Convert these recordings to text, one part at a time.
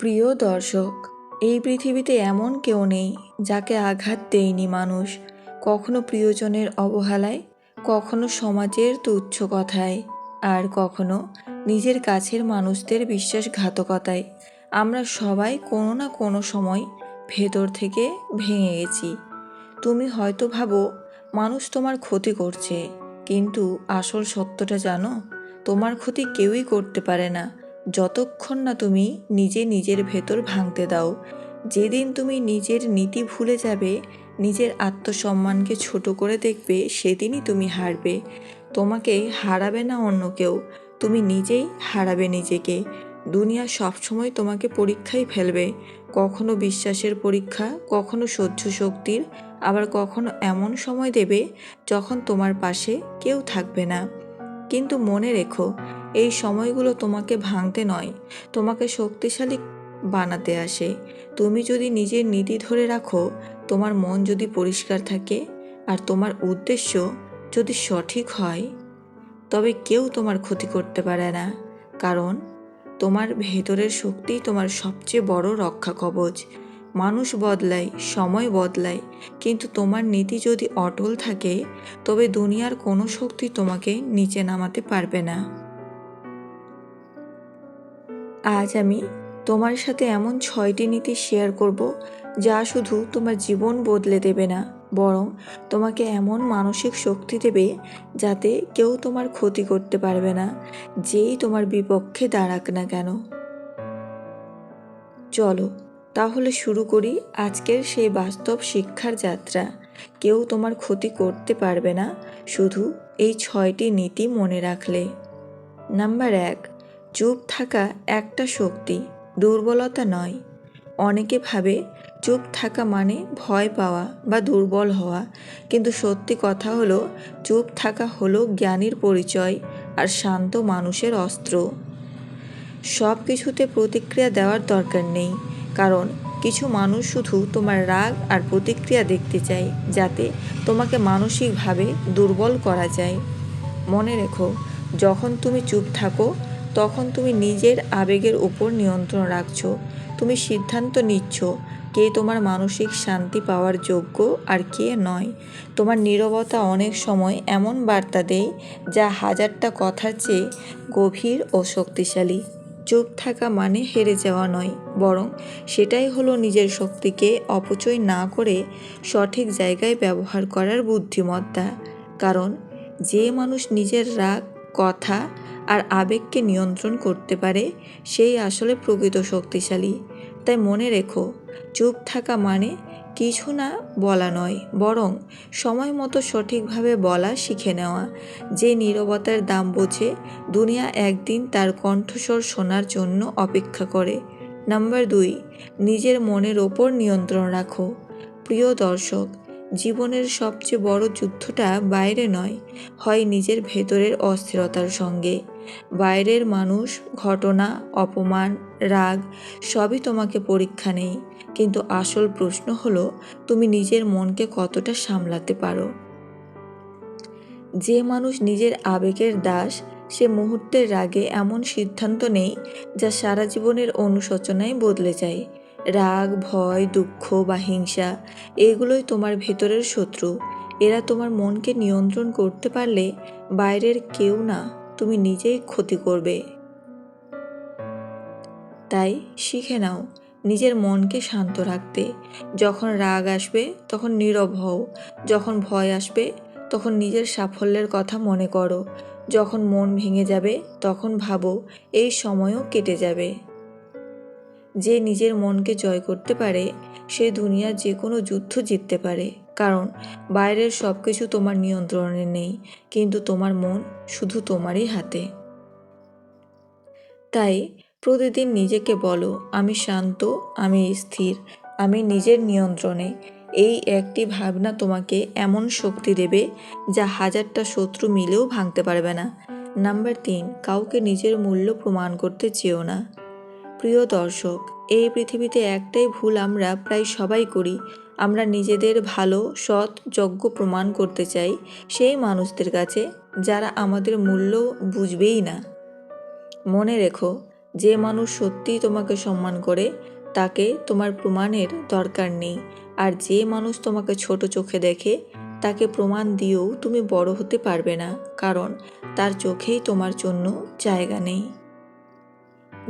প্রিয় দর্শক, এই পৃথিবীতে এমন কেউ নেই যাকে আঘাত দেয়নি মানুষ, কখনো প্রিয়জনের অবহেলায়, কখনো সমাজের তুচ্ছ কথায়, আর কখনো নিজের কাছের মানুষদের বিশ্বাসঘাতকতায়। আমরা সবাই কোনো না কোনো সময় ভেতর থেকে ভেঙে গেছি। তুমি হয়তো ভাবো, মানুষ তোমার ক্ষতি করছে, কিন্তু আসল সত্যটা জানো, তোমার ক্ষতি কেউই করতে পারে না। যতক্ষণ না তুমি নিজে নিজের ভেতর ভাঙতে দাও, যেদিন তুমি নিজের নীতি ভুলে যাবে, নিজের আত্মসম্মানকে ছোট করে দেখবে, সেদিনই তুমি হারবে। তোমাকে হারাবে না অন্য কেউ, তুমি নিজেই হারাবে নিজেকে। দুনিয়া সবসময় তোমাকে পরীক্ষায় ফেলবে। কখনো বিশ্বাসের পরীক্ষা, কখনো সহ্য শক্তির, আবার কখনো এমন সময় দেবে যখন তোমার পাশে কেউ থাকবে না। কিন্তু মনে রেখো এই সময়গুলো তোমাকে ভাঙতে নয়, তোমাকে শক্তিশালী বানাতে আসে। তুমি যদি নিজের নীতি ধরে রাখো, তোমার মন যদি পরিষ্কার থাকে আর তোমার উদ্দেশ্য যদি সঠিক হয়, তবে কেউ তোমার ক্ষতি করতে পারে না। কারণ তোমার ভেতরের শক্তিই তোমার সবচেয়ে বড় রক্ষা কবচ। মানুষ বদলায়, সময় বদলায়, কিন্তু তোমার নীতি যদি অটল থাকে, তবে দুনিয়ার কোনো শক্তি তোমাকে নিচে নামাতে পারবে না। আজ আমি তোমার সাথে এমন ছয়টি নীতি শেয়ার করব যা শুধু তোমার জীবন বদলে দেবে না, বরং তোমাকে এমন মানসিক শক্তি দেবে যাতে কেউ তোমার ক্ষতি করতে পারবে না, যেই তোমার বিপক্ষে দাঁড়াক না কেন। চলো, তাহলে শুরু করি আজকের সেই বাস্তব শিক্ষার যাত্রা। কেউ তোমার ক্ষতি করতে পারবে না, শুধু এই ছয়টি নীতি মনে রাখলে। নাম্বার এক চুপ থাকা একটা শক্তি, দুর্বলতা নয়। অনেকে ভাবে চুপ থাকা মানে ভয় পাওয়া বা দুর্বল হওয়া, কিন্তু সত্যি কথা হলো চুপ থাকা হলো জ্ঞানীর পরিচয় আর শান্ত মানুষের অস্ত্র। সব কিছুতে প্রতিক্রিয়া দেওয়ার দরকার নেই, কারণ কিছু মানুষ শুধু তোমার রাগ আর প্রতিক্রিয়া দেখতে চায়, যাতে তোমাকে মানসিকভাবে দুর্বল করা যায়। মনে রেখো, যখন তুমি চুপ থাকো তখন তুমি নিজের আবেগের উপর নিয়ন্ত্রণ রাখছো। তুমি সিদ্ধান্ত নিচ্ছ কে তোমার মানসিক শান্তি পাওয়ার যোগ্য আর কে নয়। তোমার নীরবতা অনেক সময় এমন বার্তা দেয় যা হাজারটা কথার চেয়ে গভীর ও শক্তিশালী। চুপ থাকা মানে হেরে যাওয়া নয়, বরং সেটাই হলো নিজের শক্তিকে অপচয় না করে সঠিক জায়গায় ব্যবহার করার বুদ্ধিমত্তা। কারণ যে মানুষ নিজের রাগ কথা আর আবেগকে নিয়ন্ত্রণ করতে পারে, সেই আসলে প্রকৃত শক্তিশালী। তাই মনে রেখো, চুপ থাকা মানে কিছু না বলা নয়, বরং সময় মতো সঠিকভাবে বলা শিখে নেওয়া। যে নীরবতার দাম বোঝে, দুনিয়া একদিন তার কণ্ঠস্বর শোনার জন্য অপেক্ষা করে। নাম্বার দুই, নিজের মনের ওপর নিয়ন্ত্রণ রাখো। প্রিয় দর্শক জীবনের সবচেয়ে বড় যুদ্ধটা বাইরে নয়, হয় নিজের ভেতরের অস্থিরতার সঙ্গে। বাইরের মানুষ, ঘটনা, অপমান, রাগ, সবই তোমাকে পরীক্ষা নেই। কিন্তু আসল প্রশ্ন হলো, তুমি নিজের মনকে কতটা সামলাতে পারো? যে মানুষ নিজের আবেগের দাস, সে মুহূর্তের রাগে এমন সিদ্ধান্ত নেই যা সারা জীবনের অনুশোচনায় বদলে যায়। রাগ, ভয়, দুঃখ বা হিংসা, এগুলোই তোমার ভেতরের শত্রু। এরা তোমার মনকে নিয়ন্ত্রণ করতে পারলে বাইরের কেউ না তুমি নিজেই ক্ষতি করবে। তাই শিখে নাও নিজের মনকে শান্ত রাখতে। যখন রাগ আসবে, তখন নীরব হও। যখন ভয় আসবে, তখন নিজের সাফল্যের কথা মনে করো। যখন মন ভেঙে যাবে, তখন ভাবো, এই সময়ও কেটে যাবে। যে নিজের মনকে জয় করতে পারে, সে দুনিয়ার যে কোনো যুদ্ধ জিততে পারে। কারণ, বাইরের সব কিছু তোমার নিয়ন্ত্রণে নেই, কিন্তু তোমার মন শুধু তোমারই হাতে। তাই, প্রতিদিন নিজেকে বলো, আমি শান্ত, আমি স্থির, আমি নিজের নিয়ন্ত্রণে। এই একটি ভাবনা তোমাকে এমন শক্তি দেবে, যা হাজারটা শত্রু মিলেও ভাঙতে পারবে না। নাম্বার তিন, কাউকে নিজের মূল্য প্রমাণ করতে চেও না। প্রিয় দর্শক, এই পৃথিবীতে একটাই ভুল আমরা প্রায় সবাই করি। আমরা নিজেদের ভালো, সৎ যজ্ঞ প্রমাণ করতে চাই সেই মানুষদের কাছে যারা আমাদের মূল্য বুঝবেই না। মনে রেখো, যে মানুষ সত্যিই তোমাকে সম্মান করে, তাকে তোমার প্রমাণের দরকার নেই। আর যে মানুষ তোমাকে ছোট চোখে দেখে, তাকে প্রমাণ দিয়েও তুমি বড় হতে পারবে না, কারণ তার চোখেই তোমার জন্য জায়গা নেই।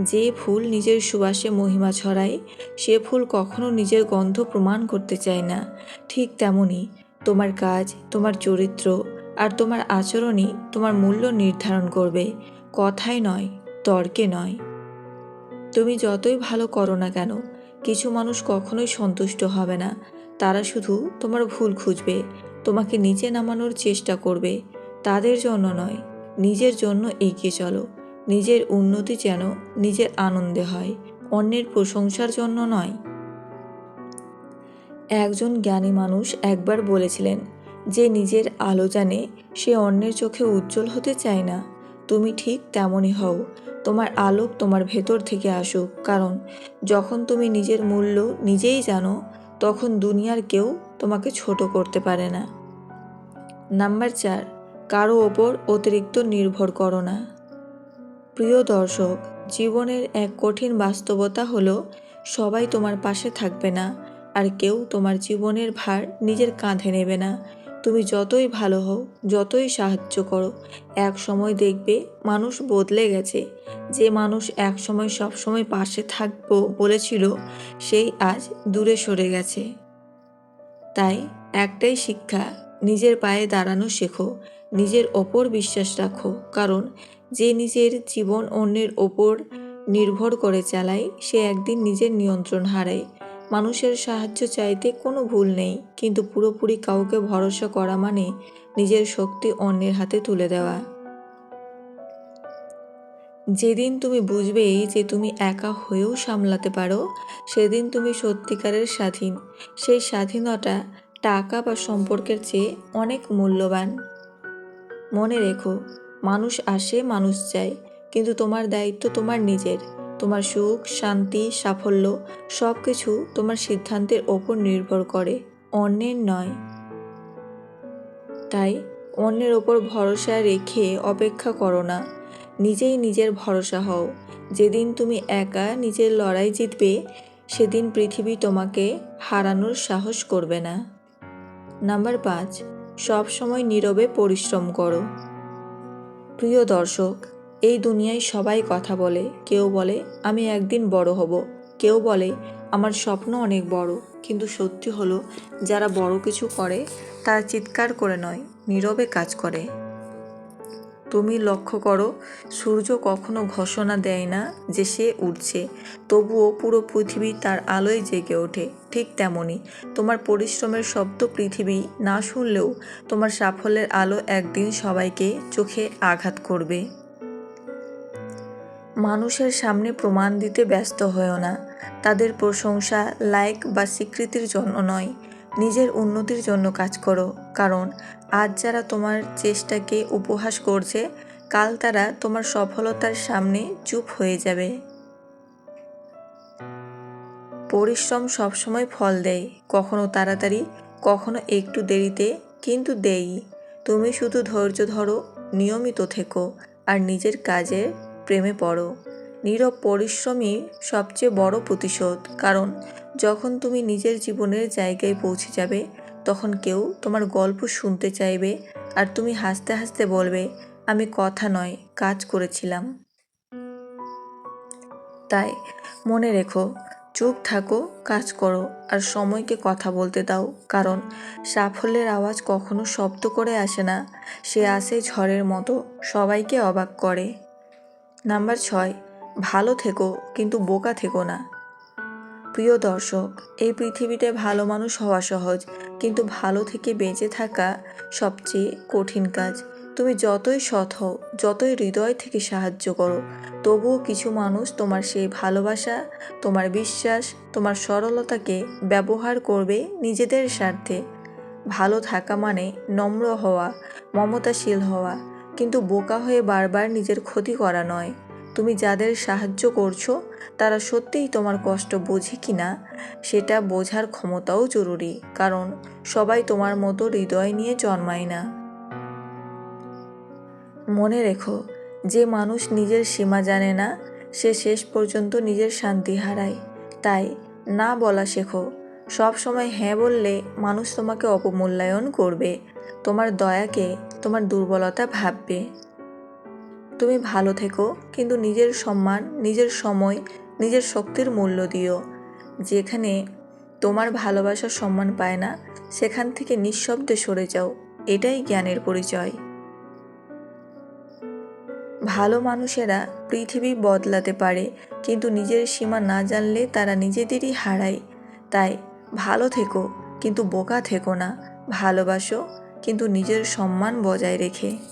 যে ফুল নিজের সুবাসে মহিমা ছড়ায়, সে ফুল কখনো নিজের গন্ধ প্রমাণ করতে চায় না। ঠিক তেমনই তোমার কাজ, তোমার চরিত্র আর তোমার আচরণই তোমার মূল্য নির্ধারণ করবে। কথায় নয়, তর্কে নয়। তুমি যতই ভালো করো না কেন, কিছু মানুষ কখনোই সন্তুষ্ট হবে না। তারা শুধু তোমার ভুল খুঁজবে, তোমাকে নিচে নামানোর চেষ্টা করবে। তাদের জন্য নয়, নিজের জন্য এগিয়ে চলো। নিজের উন্নতি যেন নিজের আনন্দে হয়, অন্যের প্রশংসার জন্য নয়। একজন জ্ঞানী মানুষ একবার বলেছিলেন, যে নিজের আলো জানে, সে অন্যের চোখে উজ্জ্বল হতে চায় না। তুমি ঠিক তেমনই হও। তোমার আলোক তোমার ভেতর থেকে আসুক। কারণ, যখন তুমি নিজের মূল্য নিজেই জানো, তখন দুনিয়ার কেউ তোমাকে ছোট করতে পারে না। নাম্বার চার, কারও ওপর অতিরিক্ত নির্ভর করো না। প্রিয় দর্শক, জীবনের এক কঠিন বাস্তবতা হলো, সবাই তোমার পাশে থাকবে না, আর কেউ তোমার জীবনের ভার নিজের কাঁধে নেবে না। তুমি যতই ভালো হও, যতই সাহায্য করো, এক সময় দেখবে মানুষ বদলে গেছে। যে মানুষ এক সময় সব সময় পাশে থাকব বলেছিল, সেই আজ দূরে সরে গেছে। তাই একটাই শিক্ষা, নিজের পায়ে দাঁড়ানো শেখো। নিজের ওপর বিশ্বাস রাখো। কারণ, যে নিজের জীবন অন্যের ওপর নির্ভর করে চালায়, সে একদিন নিজের নিয়ন্ত্রণ হারায়। মানুষের সাহায্য চাইতে কোনো ভুল নেই, কিন্তু পুরোপুরি কাউকে ভরসা করা মানে নিজের শক্তি অন্যের হাতে তুলে দেওয়া। যেদিন তুমি বুঝবে যে তুমি একা হয়েও সামলাতে পারো, সেদিন তুমি সত্যিকারের স্বাধীন। সেই স্বাধীনতা টাকা বা সম্পর্কের চেয়ে অনেক মূল্যবান। মনে রেখো, মানুষ আসে, মানুষ চায় কিন্তু তোমার দায়িত্ব তোমার নিজের। তোমার সুখ, শান্তি, সাফল্য সব কিছু তোমার সিদ্ধান্তের ওপর নির্ভর করে, অন্যের নয়। তাই অন্যের ওপর ভরসা রেখে অপেক্ষা করো না। নিজেই নিজের ভরসা হও। যেদিন তুমি একা নিজের লড়াই জিতবে, সেদিন পৃথিবী তোমাকে হারানোর সাহস করবে না। নাম্বার পাঁচ সব সময় নীরবে পরিশ্রম করো। প্রিয় দর্শক, এই দুনিয়ায় সবাই কথা বলে। কেউ বলে, আমি একদিন বড় হব। কেউ বলে, আমার স্বপ্ন অনেক বড়। কিন্তু সত্যি হলো, যারা বড় কিছু করে, তারা চিৎকার করে নয়, নীরবে কাজ করে। তুমি লক্ষ্য করো, সূর্য কখনো ঘোষণা দেয় না যে সে উঠছে তবুও পুরো পৃথিবী তার আলোয় জেগে ওঠে, ঠিক তেমনই তোমার পরিশ্রমের শব্দ পৃথিবী না শুনলেও তোমার সাফল্যের আলো একদিন সবাইকে চোখে আঘাত করবে। মানুষের সামনে প্রমাণ দিতে ব্যস্ত হয়েও না। তাদের প্রশংসা, লাইক বা স্বীকৃতির জন্য নয় নিজের উন্নতির জন্য কাজ করো। কারণ আজ যারা তোমার চেষ্টাকে উপহাস করছে, কাল তারা তোমার সফলতার সামনে চুপ হয়ে যাবে। পরিশ্রম সবসময় ফল দেয়। কখনো তাড়াতাড়ি, কখনো একটু দেরিতে, কিন্তু দেই। তুমি শুধু ধৈর্য ধরো, নিয়মিত থেকো, আর নিজের কাজের প্রেমে পড়ো। নীরব পরিশ্রমই সবচেয়ে বড় প্রতিশোধ। কারণ যখন তুমি নিজের জীবনের জায়গায় পৌঁছে যাবে, তখন কেউ তোমার গল্প শুনতে চাইবে আর তুমি হাসতে হাসতে বলবে, আমি কথা নয়, কাজ করেছিলাম। তাই মনে রেখো, চুপ থাকো, কাজ করো আর সময়কে কথা বলতে দাও, কারণ সাফল্যের আওয়াজ কখনো শব্দ করে আসে না, সে আসে ঝড়ের মতো, সবাইকে অবাক করে। নাম্বার ছয়, ভালো থেকো, কিন্তু বোকা থেকো না। প্রিয় দর্শক, এই পৃথিবীতে ভালো মানুষ হওয়া সহজ, কিন্তু ভালো থেকে বেঁচে থাকা সবচেয়ে কঠিন কাজ। তুমি যতই সৎ হও, যতই হৃদয় থেকে সাহায্য করো, তবুও কিছু মানুষ তোমার সেই ভালোবাসা, তোমার বিশ্বাস, তোমার সরলতাকে ব্যবহার করবে নিজেদের স্বার্থে। ভালো থাকা মানে নম্র হওয়া, মমতাশীল হওয়া, কিন্তু বোকা হয়ে বারবার নিজের ক্ষতি করা নয়। তুমি যাদের সাহায্য করছ, তারা সত্যিই তোমার কষ্ট বোঝে কি না সেটা বোঝার ক্ষমতাও জরুরি, কারণ সবাই তোমার মতো হৃদয় নিয়ে জন্মায় না। মনে রেখো, যে মানুষ নিজের সীমা জানে না, সে শেষ পর্যন্ত নিজের শান্তি হারায়। তাই না বলা শেখো, সব সময় হ্যাঁ বললে মানুষ তোমাকে অপমূল্যায়ন করবে, তোমার দয়াকে, তোমার দুর্বলতা ভাববে। তুমি ভালো থেকো, কিন্তু নিজের সম্মান, নিজের সময়, নিজের শক্তির মূল্য দিও। যেখানে তোমার ভালোবাসার সম্মান পায় না, সেখান থেকে নিঃশব্দে সরে যাও। এটাই জ্ঞানের পরিচয়। ভালো মানুষেরা পৃথিবী বদলাতে পারে, কিন্তু নিজের সীমা না জানলে তারা নিজেদেরই হারায়। তাই, ভালো থেকো, কিন্তু বোকা থেকো না। ভালোবাসো, কিন্তু নিজের সম্মান বজায় রেখে।